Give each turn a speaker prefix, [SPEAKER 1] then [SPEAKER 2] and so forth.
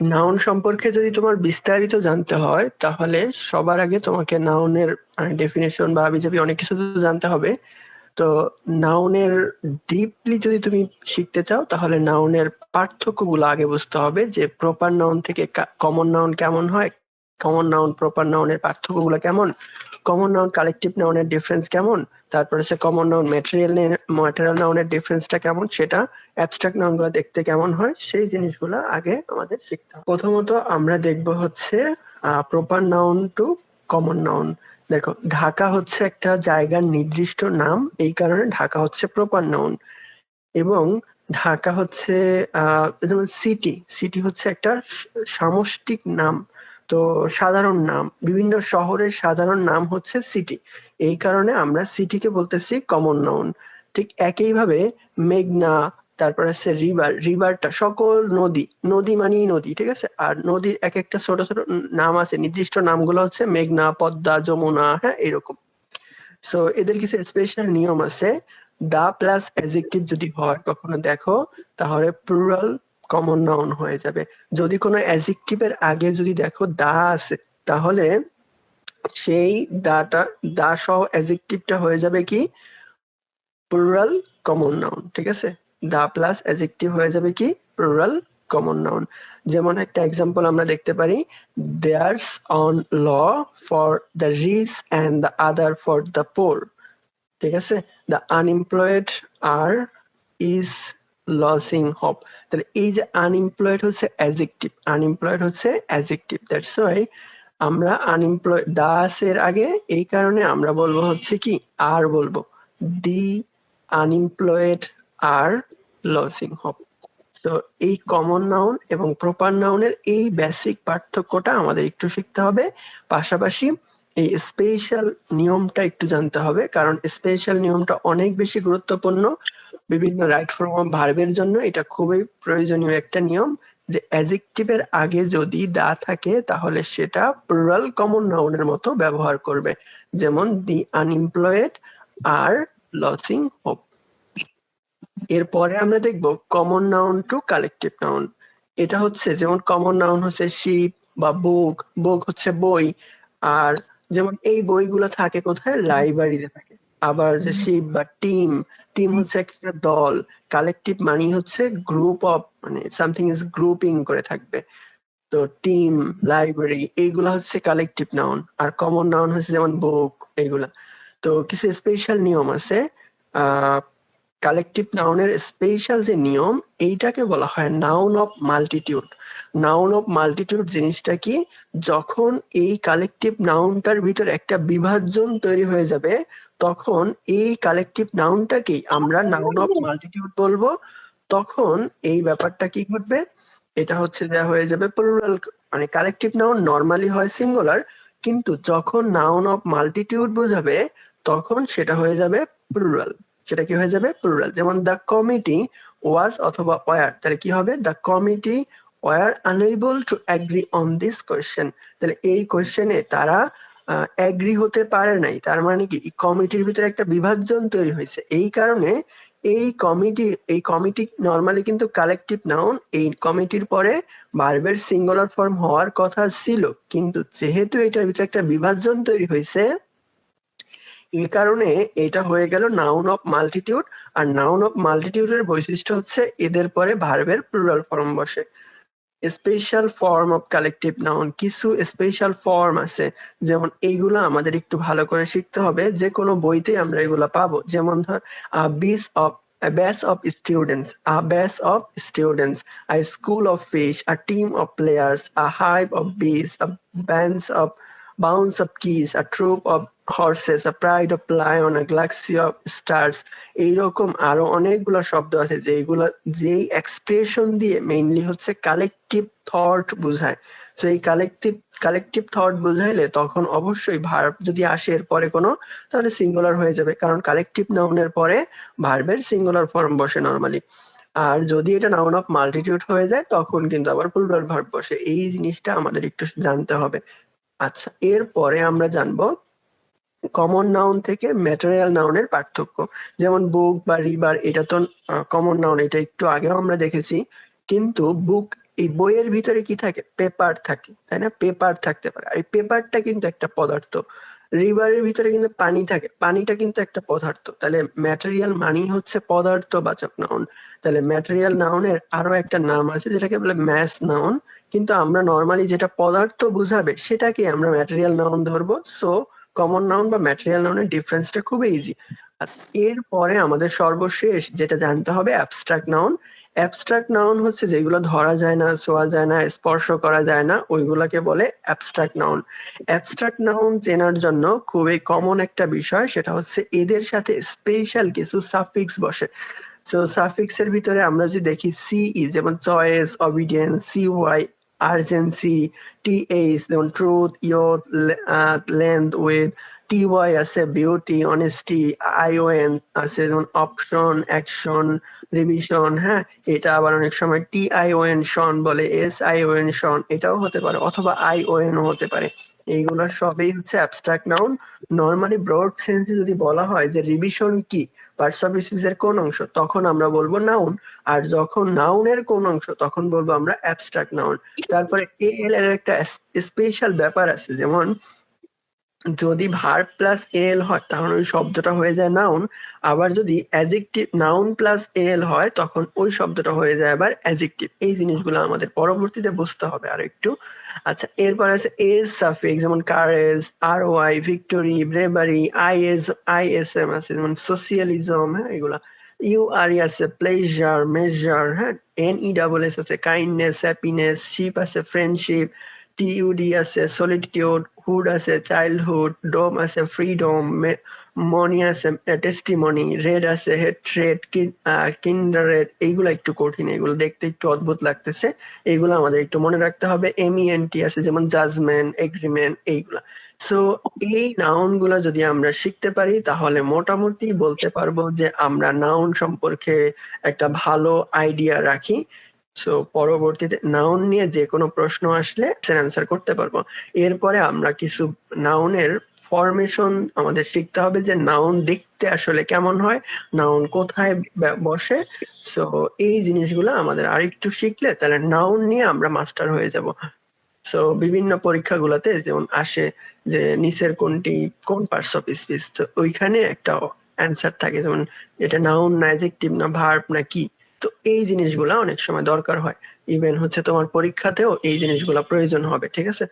[SPEAKER 1] Noun সম্পর্কে যদি তোমার বিস্তারিত জানতে হয়, তাহলে সবার আগে তোমাকে নাউনের ডেফিনেশন বা হাবিজাবি অনেক কিছু জানতে হবে। তো নাউনের ডিপলি যদি তুমি শিখতে চাও, তাহলে নাউনের পার্থক্যগুলো আগে বুঝতে হবে যে প্রপার নাউন থেকে কমন নাউন কেমন হয় কমন নাউন প্রপার নাউনের পার্থক্যগুলো কেমন কমন নাউন কালেকটিভ নাউনের ডিফারেন্স কেমন, তারপরে সে কমন নাউন ম্যাটেরিয়াল ম্যাটেরিয়াল নাউনের ডিফারেন্সটা কেমন, সেটা অ্যাবস্ট্রাক্ট নাউনগুলো দেখতে কেমন হয়, সেই জিনিসগুলো আগে আমাদের শিখতে হবে। প্রথমত আমরা দেখব হচ্ছে proper noun to common noun দেখো, ঢাকা হচ্ছে একটা জায়গার নির্দিষ্ট নাম, এই কারণে ঢাকা হচ্ছে প্রপার নাউন এবং ঢাকা হচ্ছে যেমন সিটি সিটি হচ্ছে একটা সামষ্টিক নাম, তো সাধারণ নাম। বিভিন্ন শহরের সাধারণ নাম হচ্ছে সিটি এই কারণে আমরা সিটিকে বলতেছি কমন নাউন ঠিক একইভাবে মেঘনা তারপর আছে রিভার রিভারটা সকল নদী নদী মানেই নদী, ঠিক আছে? আর নদীর এক একটা ছোট ছোট নাম আছে, নির্দিষ্ট নামগুলো হচ্ছে মেঘনা, পদ্মা, যমুনা হ্যাঁ এরকম। সো এদের কিছু স্পেশাল নিয়ম আছে। দা প্লাস অ্যাজেক্টিভ যদি হয় কখনো দেখো, তাহলে প্লুরাল কমন নাউন হয়ে যাবে। যদি কোনো অ্যাজেক্টিভের আগে যদি দেখো দা আছে, তাহলে সেই দাটা দা সহ অ্যাজেক্টিভটা হয়ে যাবে কি? প্লুরাল কমন নাউন ঠিক আছে? দা প্লাস অ্যাজেক্টিভ হয়ে যাবে কি? প্লুরাল কমন নাউন যেমন একটা এক্সাম্পল আমরা দেখতে পারি there's one law for the rich and the other for the poor ঠিক আছে? The unemployed are is losing hope তাহলে এই যে আনএমপ্লয়েড হচ্ছে অ্যাজেক্টিভ আনএমপ্লয়েড হচ্ছে অ্যাজেক্টিভ দ্যাটস ওয়াই আমরা আনএমপ্লয়েড দাস এর আগে, এই কারণে আমরা বলব হচ্ছে কি, আর বলব। The unemployed are losing hope. তো এই কমন নাউন এবং প্রপার নাউনের এই বেসিক পার্থক্যটা আমাদের একটু শিখতে হবে। পাশাপাশি এই স্পেশাল নিয়মটা একটু জানতে হবে, কারণ স্পেশাল নিয়মটা অনেক বেশি গুরুত্বপূর্ণ। বিভিন্ন রাইট ফর্ম ভার্বের জন্য এটা খুবই প্রয়োজনীয় একটা নিয়ম যে অ্যাজেক্টিভের আগে যদি দা থাকে, তাহলে সেটা প্লুরাল কমন নাউনের মতো ব্যবহার করবে। যেমন the unemployed R losing hope এরপরে আমরা দেখব common noun to collective noun এটা হচ্ছে যেমন কমন নাউন হচ্ছে শিপ বা বুক বুক হচ্ছে বই। আর যেমন এই বইগুলো থাকে কোথায়? লাইব্রেরিতে থাকে। আবার যে শিপ বা টিম টিম হচ্ছে একটা দল। কালেকটিভ মানি হচ্ছে গ্রুপ অফ মানে সামথিং ইজ গ্রুপিং করে থাকবে। তো টিম লাইব্রেরি এইগুলা হচ্ছে কালেকটিভ নাউন আর কমন নাউন হচ্ছে যেমন বুক এইগুলা তো কিছু স্পেশাল নিয়ম আছে। আহ কালেকটিভ নাউনের স্পেশাল যে নিয়ম, এইটাকে বলা হয় noun of multitude. Noun of multitude জিনিসটা কি? যখন এই কালেকটিভ নাউনটার ভিতর একটা বিভাজন তৈরি হয়ে যাবে, তখন এই কালেকটিভ নাউনটাকেই আমরা নাউন অফ মাল্টিটিউড বলব। তখন এই ব্যাপারটা কি ঘটবে? এটা হচ্ছে যা হয়ে যাবে প্লুরাল মানে কালেকটিভ নাউন নর্মালি হয় সিঙ্গুলার কিন্তু যখন নাউন অফ মাল্টিটিউড বোঝাবে, তখন সেটা হয়ে যাবে প্লুরাল সেটা কি হয়ে যাবে? প্লুরাল যেমন দ্য কমিটি ওয়াজ অথবা ওয়ার তাহলে কি হবে? The committee were unable to agree on this question তাহলে এই কোয়েশ্চেনে তারা অ্যাগ্রি হতে পারে নাই। তার মানে কি? কমিটির ভিতরে একটা বিভাজন তৈরি হয়েছে। এই কারণে এই কমিটি এই কমিটি নর্মালি কিন্তু কালেকটিভ নাউন এই কমিটির পরে ভার্বের সিঙ্গুলার ফর্ম হওয়ার কথা ছিল। কিন্তু যেহেতু এটার ভিতরে একটা বিভাজন তৈরি হয়েছে এই কারণে এটা হয়ে গেল নাউন অফ মাল্টিটিউড আর নাউন অফ মাল্টিটিউডের বৈশিষ্ট্য হচ্ছে এদের পরে ভার্বের প্লুরাল ফর্ম বসে। Special form of collective noun কিছু স্পেশাল ফর্ম আছে যেমন এইগুলো আমাদের একটু ভালো করে শিখতে হবে যে কোনো বইতে আমরা এগুলো পাবো। যেমন ধর বিস of a batch of students, a batch of students, a school of fish, a team of players, a hive of bees, a band of bounds of keys, a troop of horses, a pride of lion, a galaxy of stars এইরকম আরও অনেকগুলো শব্দ আছে যেগুলো যেই expression দিয়ে mainly হচ্ছে collective thought বোঝায়। তো এই কালেকটিভ কালেকটিভ থট বুঝাইলে তখন অবশ্যই ভার্ব যদি আসে এর পরে কোনো তাহলে সিঙ্গুলার হয়ে যাবে কারণ কালেকটিভ নাউনের পরে ভার্বের সিঙ্গুলার ফর্ম বসে নর্মালি আর যদি এটা নাউন অফ মাল্টিটিউড হয়ে যায় তখন কিন্তু আবার প্লুরাল ভার্ব বসে। এই জিনিসটা আমাদের একটু জানতে হবে। আচ্ছা এরপরে আমরা জানব কমন নাউন থেকে ম্যাটেরিয়াল নাউনের পার্থক্য। যেমন বুক বা রিভার এটা তো কমন নাউন এটা একটু আগেও আমরা দেখেছি। কিন্তু বুক এই বইয়ের ভিতরে কি থাকে? পেপার থাকে, তাই না? পেপার থাকতে পারে। আর এই পেপারটা কিন্তু একটা পদার্থ। রিভারের ভিতরে কিন্তু পানি থাকে। পানিটা কিন্তু একটা পদার্থ। তাহলে ম্যাটেরিয়াল মানি হচ্ছে পদার্থবাচক নাউন তাহলে ম্যাটেরিয়াল নাউনের আরও একটা নাম আছে যেটাকে বলে ম্যাস নাউন কিন্তু আমরা নর্মালি যেটা পদার্থ বুঝাবে সেটাকে আমরা ম্যাটেরিয়াল নাউন ধরবো। সো কমন নাউন বা ম্যাটেরিয়াল নাউনের ডিফারেন্সটা খুব ইজি এরপরে আমাদের সর্বশেষ যেটা জানতে হবে অ্যাবস্ট্রাক্ট নাউন অ্যাবস্ট্রাক্ট নাউন হচ্ছে যেগুলো ধরা যায় না ছোঁয়া যায় না, স্পর্শ করা যায় না, ওইগুলাকে বলে অ্যাবস্ট্রাক্ট নাউন অ্যাবস্ট্রাক্ট নাউন চেনার জন্য খুবই কমন একটা বিষয়, সেটা হচ্ছে এদের সাথে স্পেশাল কিছু সাফিক্স বসে। সো সাফিক্স এর ভিতরে আমরা যদি দেখি সি সিই যেমন choice obedience C Y urgency T H যেমন truth your length with T Y আছে beauty honesty I O N আছে যেমন অপশন অ্যাকশন রিভিশন হ্যাঁ? এটা আবার অনেক সময় টি আইওএন শন বলে এস আইওএন শন এটাও হতে পারে, অথবা আইওএন হতে পারে। এইগুলো সবই হচ্ছে অ্যাবস্ট্রাক্ট নাউন নর্মালি ব্রড সেন্সে যদি বলা হয় যে রিভিশন কি পার্টস অফ স্পিচ এর কোন অংশ, তখন আমরা বলব নাউন আর যখন নাউনের কোন অংশ, তখন বলব আমরা অ্যাবস্ট্রাক্ট নাউন তারপরে এ এল এর একটা স্পেশাল ব্যাপার আছে, যেমন যদি ভার প্লাস এল হয়, তাহলে ওই শব্দটা হয়ে যায় নাউন আবার যদি অ্যাজেক্টিভ নাউন প্লাস এল হয়, তখন ওই শব্দটা হয়ে যায় আবার অ্যাজেক্টিভ এই জিনিসগুলো আমাদের পরবর্তীতে বুঝতে হবে আর একটু আচ্ছা এরপর আছে এস সাফিক্স যেমন courage R Y victory bravery I S I S M আছে যেমন সোশিয়ালিজম হ্যাঁ এগুলা। ইউ আর আছে প্লেজার মেজার হ্যাঁ এন ই ডাবল এস আছে কাইন্ডনেস হ্যাপিনেস শিপ আছে ফ্রেন্ডশিপ টিইউডি আছে সলিটিউড হুড আছে চাইল্ডহুড ডোম আছে ফ্রিডম মনি আছে টেস্টিমনি রেড আছে হেট্রেড কিন্ডারেড এইগুলো একটু কঠিন এগুলো দেখতে একটু অদ্ভুত লাগতেছে, এইগুলো আমাদের একটু মনে রাখতে হবে এমইএনটি আছে, যেমন জাজমেন্ট এগ্রিমেন্ট এইগুলা। সো এই নাউনগুলা যদি আমরা শিখতে পারি, তাহলে মোটামুটি বলতে পারব যে আমরা নাউন সম্পর্কে একটা ভালো আইডিয়া রাখি। সো পরবর্তীতে নাউন নিয়ে যে কোনো প্রশ্ন আসলে অ্যান্সার করতে পারব। এরপরে আমরা কিছু নাউনের ফরমেশন আমাদের শিখতে হবে যে নাউন দেখতে আসলে কেমন হয় নাউন কোথায় বসে। সো এই জিনিসগুলো আমাদের আরেকটু শিখলে তাহলে নাউন নিয়ে আমরা মাস্টার হয়ে যাব। সো বিভিন্ন পরীক্ষাগুলোতে যেমন আসে যে নিচের কোনটি কোন পার্টস অফ স্পিচ তো ওইখানে একটা অ্যান্সার থাকে। যেমন এটা নাউন না অ্যাজেক্টিভ না ভার্ব না কি? তো এই জিনিসগুলা অনেক সময় দরকার হয়। ইভেন হচ্ছে তোমার পরীক্ষাতেও এই জিনিসগুলা প্রয়োজন হবে, ঠিক আছে?